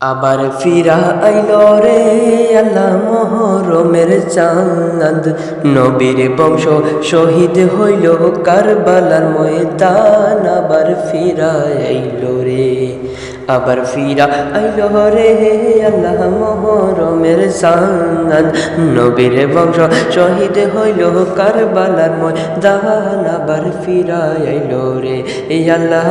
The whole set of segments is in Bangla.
আবার ফিরা আইল রে আল্লাহ মোহরমের চাঁদ। নবীর বংশ শহীদ হইল কারবালার ময়দান। আবার ফিরা আইল রে, আবার ফিরা আইল রে আল্লাহ মোহরমের চাঁদ। নবীর বংশ শহীদ হইল কারবালার ময়দান। আবার ফিরা আইল রে আল্লাহ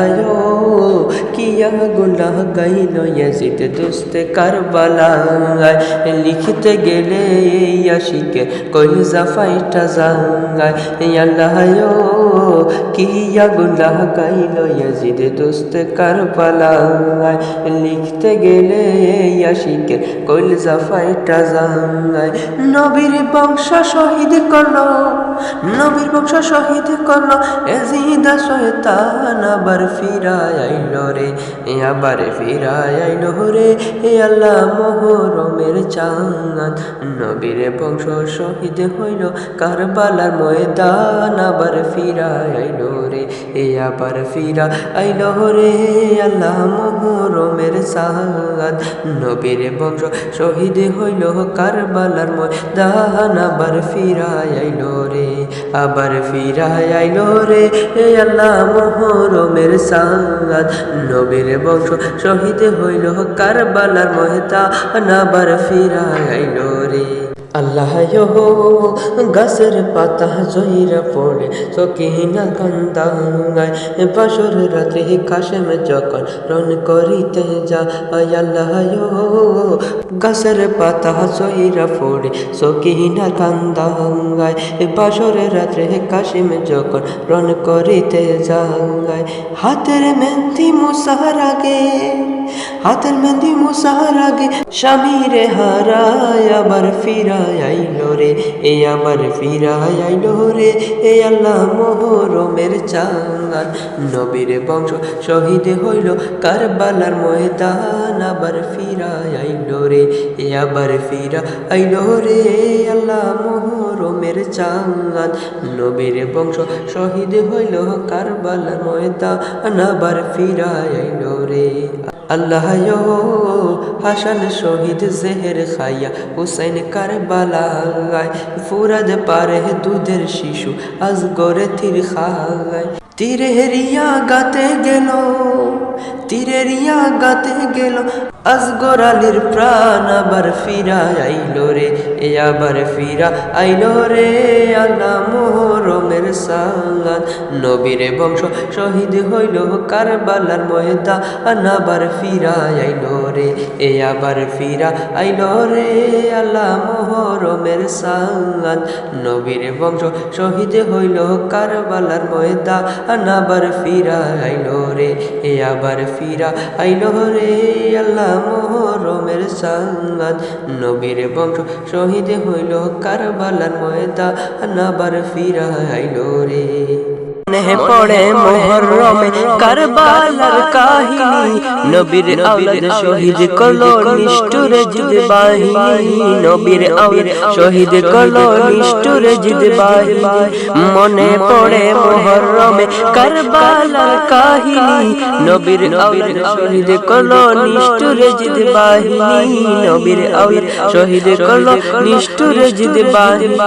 কিয়া গুনাহ গাইল ইয়াজিদ দোস্ত কারবালায় লিখতে গেলে ইয়াশিকে কলিজা ফাইটা জাঙ্গায় আল্লাহ কিয়া গুনাহ গাইল ইয়াজিদ দোস্ত কারবালায় লিখতে গেলে ইয়াশিকে কলিজা ফাইটা জাঙ্গায় নবীর বংশ শহীদ করল নবীর বংশ শহীদ করল এজিদা শয়তান আবার ফিরায় আইল রে আবার ফিরায় আইল রে এ আল্লাহ মোহরমের চাঁদ। নবীর বংশ শহীদ হইল কারবালার ময়দান, আবার ফিরায় আইল রে এ আবার ফিরা আইল রে আল্লাহ মোহরমের চাঁদ। নবীর বংশ শহীদ হইল কারবালার ময়দান, আবার ফিরায় আইল রে আবার ফিরায় আইল রে এ আল্লাহ মোহরমের সাদ নবীর বংশ শহীদ হইল কারবালার ময়দান নাবার ফিরা আইল রে। আল্লাহ গাছের পাতা জয়রা পড়ে সকিনা কান্দাঙ্গায় বাসর রাত্রে কাশেম যখন রন করিতে যা আল্লাহ গাছের পাতা জয়রা পড়ে সকিনা কান্দাঙ্গায় বাসর রাত্রে কাশিম যখন রন করিতে যাঙ্গায় হাতের মেহেন্দি মুসার আগে হাতের মেহেন্দি মুসার আগে স্বামীরে হারায়, আবার ফিরায় আইল রে, এ আবার ফিরায় আইল রে, এ আল্লাহ মোহরমের চাঙ্গান নবীর বংশ শহীদ হইল কারবালার ময়দান, আবার ফিরায় আইল রে, এ আবার ফিরা আইল রে আল্লাহ মোহরমের চাঙ্গান নবীর বংশ শহীদ হইল কারবালার ময়দান, আবার ফিরায় আইল রে। আল্লাহ হাসান শহীদ জেহের খাইয়া, হুসাইন কারবালায়, ফুরাদ পারে দুধের শিশু আজ গরে থির খায়। তীরে হেরিয়া গাতে গেল তীরে রিয়া গাতে গেল। আজগর আলীর প্রাণ আবার ফিরা আইলো রে, এ আবার ফিরা আইলো রে। আল্লাহ মোহরমের সাঙ্গান নবীর বংশ শহীদ হইল কারবালার ময়দা আবার ফিরা আইলো রে, এ আবার ফিরা আইলো রে। আল্লাহ মোহরমের সাঙ্গান নবীর বংশ শহীদ হইল কারবালার ময়দা আবার ফিরা আইলো রে, এ আবার ফিরা আইলো রে আল্লাহ মোহরমের সাঙ্গাত নবীর বংশ শহীদ হইল কারবালার ময়দা আবার ফিরা আইলো রে নেহে পড়ে মোহরমে কারবালার কাহিনী। নবীর আওলাদ শহীদ করল নিষ্ঠুর জিদ বাহিনী নবীর আওলাদ শহীদ করল নিষ্ঠুর জিদ বাহিনী মনে পড়ে মোহরমে কারবালার কাহিনী। নবীর আওলাদ শহীদ করল নিষ্ঠুর জিদ বাহিনী নবীর আওলাদ শহীদ করল নিষ্ঠুর জিদ বাহিনী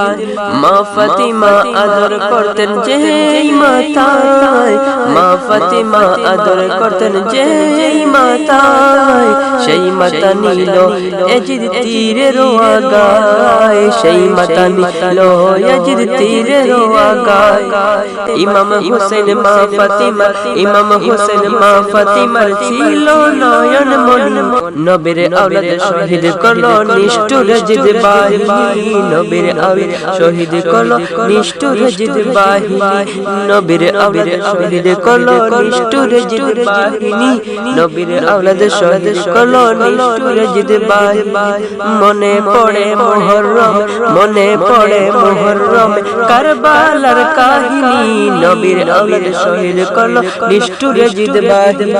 মা ফাতিমা আদর করতেন যেই মাতায়। মা ফাতিমা আদর করতেন যেই মাতায়। সেই মাতা নিল এজিদ তীরে রোয়া গায় সেই মাতা নিল এজিদ তীরে রোয়া গায় ইমাম হোসেন, মা ফাতিমা। ইমাম হোসেন, মা ফাতিমার ছিল নয়ন মনি নবীর আওলাদ শহীদ করল নিষ্ঠুর জিদ বাহিনী নবীর আওলাদ শহীদ করল নিষ্ঠুর জিদ বাহিনী নবীর আওলাদ শহীদ করল নিষ্ঠুর জিদ বাহিনী। নবীর আওলাদ শহীদ করল নিষ্ঠুর জিদ বাহিনী। মনে পড়ে মোহররম মনে পড়ে মোহররম কারবালার কাহিনী। নবীর আওলাদ শহীদ করল নিষ্ঠুর জিদ বাহিনী।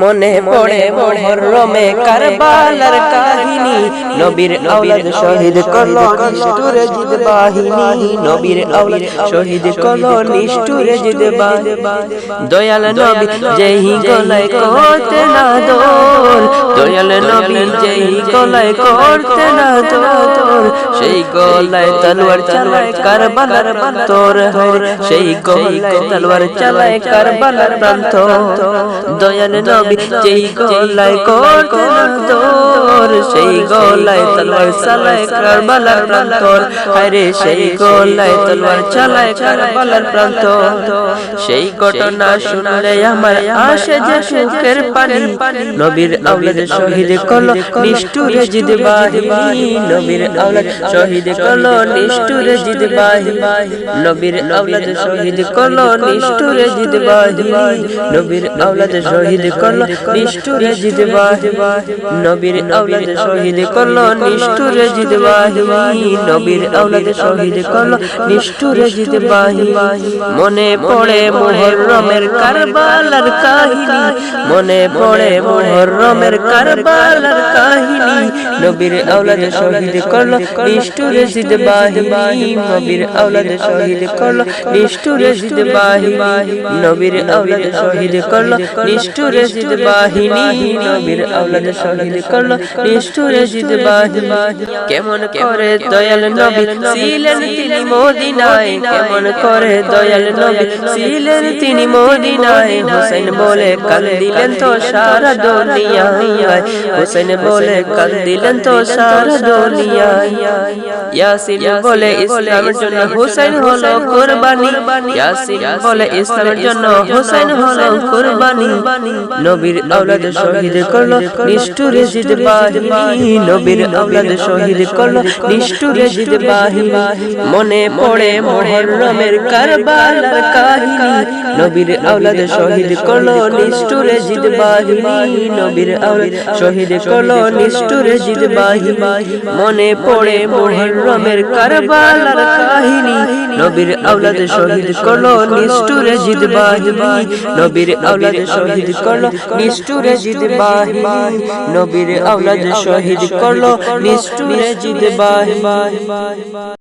মনে পড়ে মোহরমে কারবালার কাহিনী। নবীর আওলাদ শহীদ করল নিষ্ঠুরে জিদ বাহিনী। নবীর আওলাদ শহীদ করল নিষ্ঠুরে জিদ বাহিনী দয়াল নবী যেই গলায় করতে না দোল দয়াল নবী যেই গলায় করতে না দোল সেই গলায় তলোয়ার চালায় কারবালার প্রান্তর। সেই গলায় তলোয়ার চালায় কারবালার প্রান্ত দয়াল নবী যেই গলায় করতে না দোল সেই গলায় তলোয়ার চালায় কারবালার প্রান্তর। আরে সেই গলায় তলোয়ার চালায় কারবালার প্রান্ত সেই ঘটনা শুনলে আমার আসে যে সুখের পানি। নবীর আওলাদ শহীদ করল নিষ্ঠুরে জিদ নবীর আওলাদ শহীদ করল নিষ্ঠুরে নবীর আওলাদ শহীদ করল নিষ্ঠুরে নবীর আওলাদ শহীদ করল নিষ্ঠুরে নবীর আওলাদ শহীদ করল নিষ্ঠুরে নবীর আওলাদ শহীদ করল নিষ্ঠুরে মনে পড়ে মুহররমের কারবালার কাহিনী। মনে পড়ে মুহররমের কারবালার কাহিনী। নবীর আওলাদ শহীদ করল নিষ্ঠুরে জিদ বাহিনী নবীর আওলাদ শহীদ করল। নিষ্ঠুরে জিদ বাহিনী নবীর আওলাদ শহীদ করল। নিষ্ঠুরে জিদ বাহিনী শহীদ করল। নিষ্ঠুরে জিদ বাহিনী কেমন করে দয়াল নবী ছিলেন তিনি মদিনায়। কেমন করে দয়াল নবী ছিলেন তিনি মদিনায়। হোসেন বলে কান্দিলেন তো সারা দুনিয়ায়। হোসেন বলে কান্দিলেন তো সারা দুনিয়ায়। ইয়াসিন বলে ইসলামের জন্য হোসেন হলো কুরবানি। ইয়াসিন বলে ইসলামের জন্য হোসেন হলো কুরবানি। নবীর শহীদ করল নিষ্ঠুরে জিদ বাহিনী। নবীর শহীদ করল নিষ্ঠুরে জিদ বাহিনী। মনে পড়ে মুহররমের কাহিনী। নবীর শহীদ করল নিষ্ঠুরে জিদ বাহিনী। নবীর শহীদ করল জিদ বাহিনী। মনে পড়ে মুহররমের কারবালার কাহিনী। নবীর আওলাদ শহীদ করল, নিষ্ঠুরে জিদ বাহিনী নবীর আওলাদ শহীদ করল, নিষ্ঠুরে জিদ বাহিনী নবীর আওলাদ শহীদ করল, নিষ্ঠুরে জিদ বাহিনী